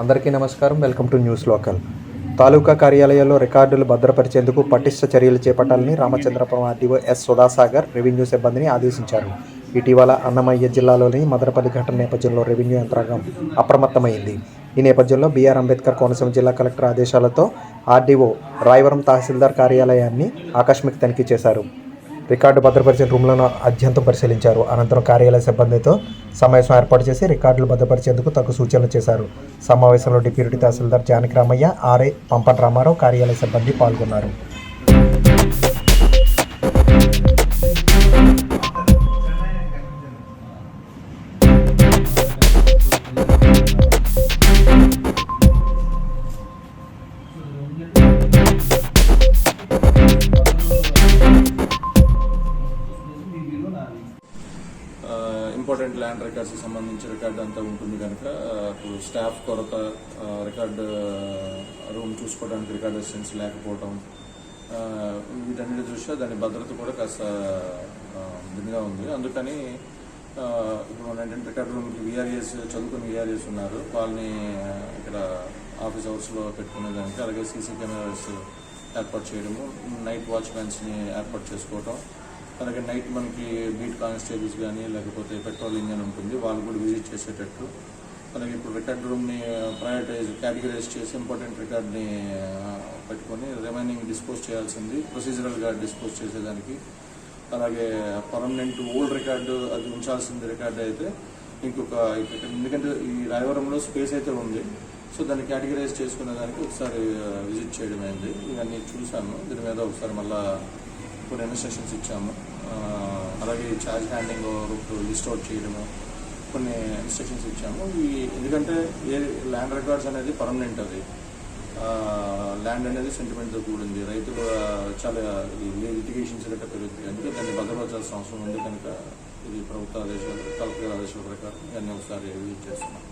అందరికీ నమస్కారం. Welcome to news local. Taluka కార్యాలయాల్లో రికార్డులు భద్రపరిచేందుకు పటిష్ట చర్యలు చేపట్టాలని Ramachandrapuram RDO S Sudhasagar revenue సిబ్బందిని ఆదేశించారు. ఇటీవల అన్నమయ్య జిల్లాలోని మదనపల్లి ఘటన నేపథ్యంలో రెవెన్యూ యంత్రాంగం అప్రమత్తమైంది. ఈ నేపథ్యంలో బీఆర్ అంబేద్కర్ కోనసీమ జిల్లా కలెక్టర్ ఆదేశాలతో ఆర్డీఓ రాయవరం తహసీల్దార్ కార్యాలయాన్ని ఆకస్మిక తనిఖీ చేశారు. రికార్డు భద్రపరిచిన రూమ్లను అత్యంతం పరిశీలించారు. అనంతరం కార్యాలయ సిబ్బందితో సమావేశం ఏర్పాటు చేసి రికార్డులు భద్రపరిచేందుకు తగు సూచనలు చేశారు. సమావేశంలో డిప్యూటీ తహసీల్దార్ జానకి రామయ్య ఆర్ఐ పంపన్ రామారావు కార్యాలయ సిబ్బంది పాల్గొన్నారు. ఇంపార్టెంట్ ల్యాండ్ రికార్డ్స్కి సంబంధించి రికార్డ్ అంతా ఉంటుంది కనుక ఇప్పుడు స్టాఫ్ కొరత రికార్డ్ రూమ్ చూసుకోవడానికి రికార్డ్ అసిస్టెన్స్ లేకపోవడం వీటన్నిటి దృష్ట్యా దాని భద్రత కూడా కాస్త ఆ, ఇదిగా ఉంది. అందుకని ఇప్పుడు మన ఏంటంటే రికార్డ్ రూమ్కి విఆర్ఎస్ చదువుకుని విఆర్ఎస్ ఉన్నారు. వాళ్ళని ఇక్కడ ఆఫీస్ అవర్స్లో పెట్టుకునేదానికి అలాగే సీసీ కెమెరాస్ ఏర్పాటు చేయడము నైట్ వాచ్మెన్స్ని ఏర్పాటు చేసుకోవటం అలాగే నైట్ మనకి బీట్ కానిస్టేబుల్స్ కానీ లేకపోతే పెట్రోల్ అని ఉంటుంది వాళ్ళు కూడా విజిట్ చేసేటట్టు. అలాగే ఇప్పుడు రికార్డ్ రూమ్ని ప్రయారిటైజ్ కేటగిరైజ్ చేసి ఇంపార్టెంట్ రికార్డ్ని పెట్టుకొని రిమైనింగ్ డిస్పోజ్ చేయాల్సింది ప్రొసీజరల్గా డిస్పోజ్ చేసేదానికి. అలాగే పర్మనెంట్ ఓల్డ్ రికార్డు అది ఉంచాల్సింది రికార్డు అయితే ఇంకొక ఎందుకంటే ఈ రాయవరంలో స్పేస్ అయితే ఉంది. సో దాన్ని కేటగిరైజ్ చేసుకునే దానికి ఒకసారి విజిట్ చేయడం అయింది ఇవన్నీ చూశాను. దీని మీద ఒకసారి మళ్ళీ కొన్ని ఇన్స్ట్రక్షన్స్ ఇచ్చాము. అలాగే ఛార్జ్ హ్యాండింగ్ లిస్ట్ అవుట్ చేయడము కొన్ని ఇన్స్ట్రక్షన్స్ ఇచ్చాము. ఈ ఎందుకంటే ఏ ల్యాండ్ రికార్డ్స్ అనేది పర్మనెంట్ అది. ల్యాండ్ అనేది సెంటిమెంట్తో కూడింది. రైతులు చాలా లిటిగేషన్స్ గట్రా పెరుగుతాయి. అందుకే దాన్ని భద్రపరచాల్సిన అవసరం ఉంది కనుక ఇది ప్రభుత్వ ఆదేశాలు కలెక్టర్ ఆదేశాల ప్రకారం ఇవన్నీ ఒకసారి విజిట్ చేస్తున్నాం.